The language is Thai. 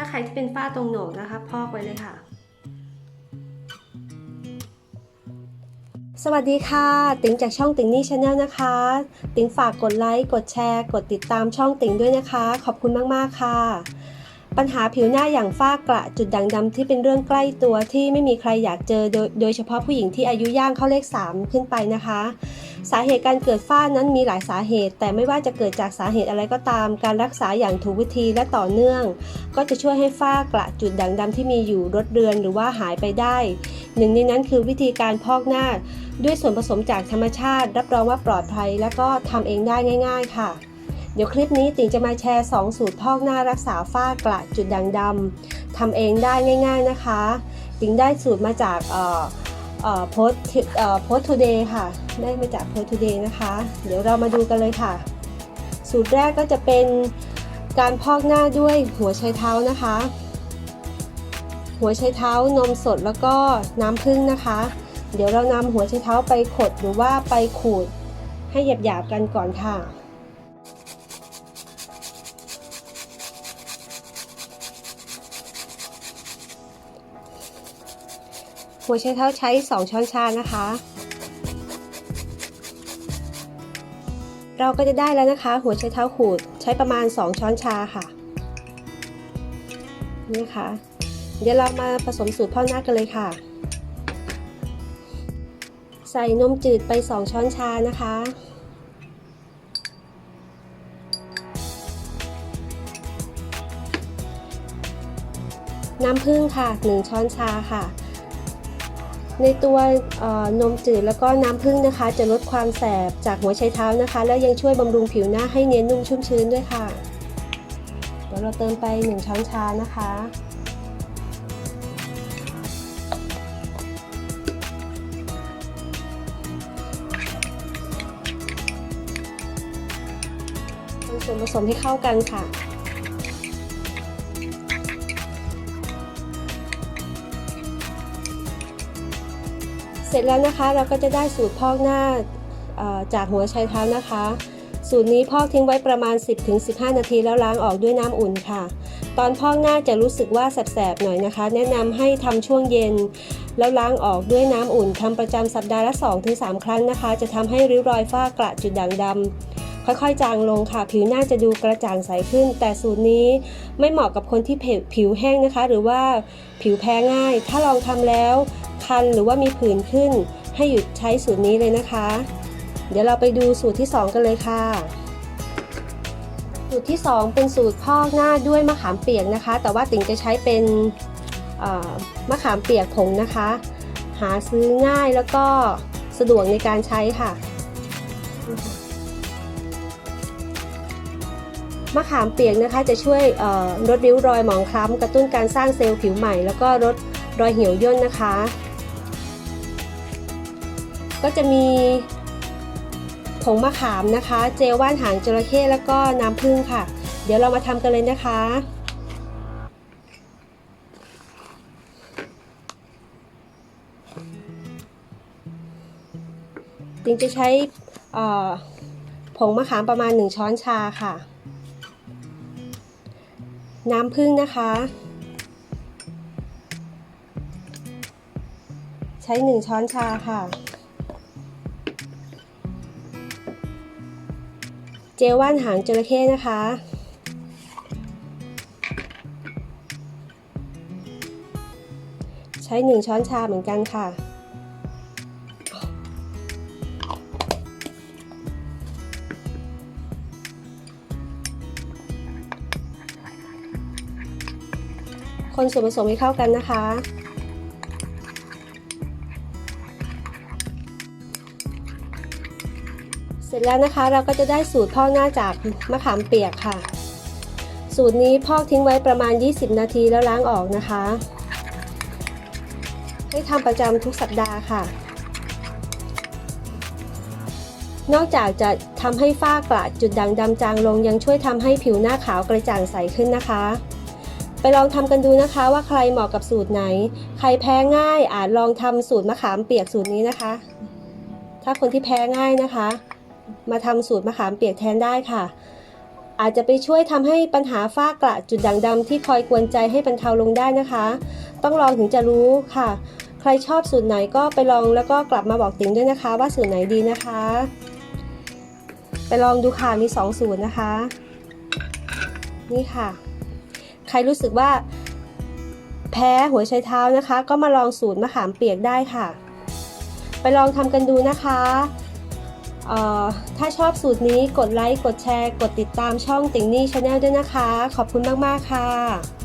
ถ้าใครที่เป็นฝ้าตรงโหนกนะคะ พอกไว้เลยค่ะ สวัสดีค่ะ ติ๋งจากช่องติ๋งนี่ชาแนลนะคะ ติ๋งฝากกดไลค์ กดแชร์ กดติดตามช่องติ๋งด้วยนะคะ ขอบคุณมาก ๆ ค่ะ ปัญหาผิวหน้าอย่างฝ้ากระจุดด่างดำที่เป็นเรื่องใกล้ตัวที่ไม่มีใครอยากเจอโดยโดยเฉพาะผู้หญิงที่อายุย่างเข้าเลข 3 ขึ้นไปนะคะ สาเหตุการเกิดฝ้านั้นมีหลายสาเหตุ แต่ไม่ว่าจะเกิดจากสาเหตุอะไรก็ตาม การรักษาอย่างถูกวิธีและต่อเนื่อง ก็จะช่วยให้ฝ้ากระจุดด่างดำที่มีอยู่ลดเรือนหรือว่าหายไปได้ หนึ่งในนั้นคือวิธีการพอกหน้า ด้วยส่วนผสมจากธรรมชาติ รับรองว่าปลอดภัย และก็ทำเองได้ง่าย ๆ ค่ะ เดี๋ยวคลิปนี้ติ๋งจะมาแชร์ 2 สูตรพอกหน้ารักษาฝ้ากระจุดด่างดำทำเองได้ง่ายๆนะคะ ติ๋งได้สูตรมาจากโพสโพสทูเดย์ค่ะ ได้มาจากโพสทูเดย์นะคะ เดี๋ยวเรามาดูกันเลยค่ะ สูตรแรกก็จะเป็นการพอกหน้าด้วยหัวไชเท้านะคะ หัวไชเท้านมสดแล้วก็น้ำผึ้งนะคะ เดี๋ยวเรานำหัวไชเท้าไปขดหรือว่าไปขูดให้หยาบๆกันก่อนค่ะ หัวไชเท้าใช้ 2 ช้อนชานะคะ เราก็จะได้แล้วนะคะ หัวไชเท้าขูดใช้ประมาณ 2 ช้อนชาค่ะนี่นะคะ เดี๋ยวเรามาผสมสูตรพ่อหน้ากันเลยค่ะ ใส่นมจืดไป 2 ช้อนชานะคะน้ำผึ้งค่ะ 1 ช้อนชาค่ะ ในตัวนมจืดแล้วก็น้ำผึ้งนะคะ จะลดความแสบจากหัวไชเท้านะคะ แล้วยังช่วยบำรุงผิวหน้าให้เนียนนุ่มชุ่มชื้นด้วยค่ะ เดี๋ยวเราเติมไป 1 ช้อนชานะคะ ส่วนผสมให้เข้ากันค่ะ เสร็จแล้วนะคะเราก็จะได้สูตรพอกหน้าจากหัวไชเท้านะคะ สูตรนี้พอกทิ้งไว้ประมาณ 10-15 นาทีแล้วล้างออกด้วยน้ำอุ่นค่ะ ตอนพอกหน้าจะรู้สึกว่าแสบๆหน่อยนะคะ แนะนำให้ทำช่วงเย็น แล้วล้างออกด้วยน้ำอุ่นทำประจำสัปดาห์ละ 2-3 ครั้งนะคะ จะทำให้ริ้วรอยฝ้ากระจุดด่างดำค่อยๆ จางลงค่ะ ผิวหน้าจะดูกระจ่างใสขึ้น แต่สูตรนี้ไม่เหมาะกับคนที่ผิวแห้งนะคะ หรือว่าผิวแพ้ง่าย ถ้าลองทำแล้ว คันหรือว่ามีผื่นขึ้น ให้หยุดใช้สูตรนี้เลยนะคะ เดี๋ยวเราไปดูสูตรที่ 2 กันเลยค่ะ สูตรที่ 2 เป็นสูตรพอกหน้าด้วยมะขามเปียกนะคะ แต่ว่าติ๋งจะใช้เป็นมะขามเปียกผงนะคะ หาซื้อง่ายแล้วก็สะดวกในการใช้ค่ะมะขามเปียกนะคะจะช่วยลดริ้วรอยหมองคล้ำกระตุ้นการสร้างเซลล์ผิวใหม่ แล้วก็ลดรอยเหี่ยวย่นนะคะ ก็จะมีผงมะขามนะคะ เจลว่านหางจระเข้แล้วก็น้ำผึ้งค่ะ เดี๋ยวเรามาทำกันเลยนะคะ ติงจะใช้ผงมะขามประมาณ 1 ช้อนชาค่ะ น้ำผึ้งนะคะ ใช้ 1 ช้อนชาค่ะ เจลว่านหางจระเข้นะคะ ใช้1ช้อนชาเหมือนกันค่ะ คนส่วนผสมให้เข้ากันนะคะ เสร็จแล้วนะคะเราก็จะได้สูตรพอกหน้าจากมะขามเปียกค่ะ สูตรนี้พอกทิ้งไว้ประมาณ 20 นาทีแล้วล้างออกนะคะ ให้ทำประจำทุกสัปดาห์ค่ะ นอกจากจะทำให้ฝ้ากระจุดด่างดำจางลงยังช่วยทำให้ผิวหน้าขาวกระจ่างใสขึ้นนะคะ ไปลองทำกันดูนะคะว่าใครเหมาะกับสูตรไหน ใครแพ้ง่ายอาจลองทำสูตรมะขามเปียกสูตรนี้นะคะ ถ้าคนที่แพ้ง่ายนะคะ มาทำสูตรมะขามเปียกแทนได้ค่ะ อาจจะไปช่วยทำให้ปัญหาฝ้ากระจุดด่างดำที่คอยกวนใจให้บรรเทาลงได้นะคะ ต้องลองถึงจะรู้ค่ะ ใครชอบสูตรไหนก็ไปลองแล้วก็กลับมาบอกติ๋งด้วยนะคะ ว่าสูตรไหนดีนะคะ ไปลองดูค่ะมี 2 สูตรนะคะ นี่ค่ะ ใครรู้สึกว่า แพ้หัวไชเท้านะคะ ก็มาลองสูตรมะขามเปียกได้ค่ะ ไปลองทำกันดูนะคะ ถ้าชอบสูตรนี้กดไลค์ กดแชร์ กดติดตามช่องติ่งนี่ชาแนลด้วยนะคะ ขอบคุณมาก ๆ ค่ะ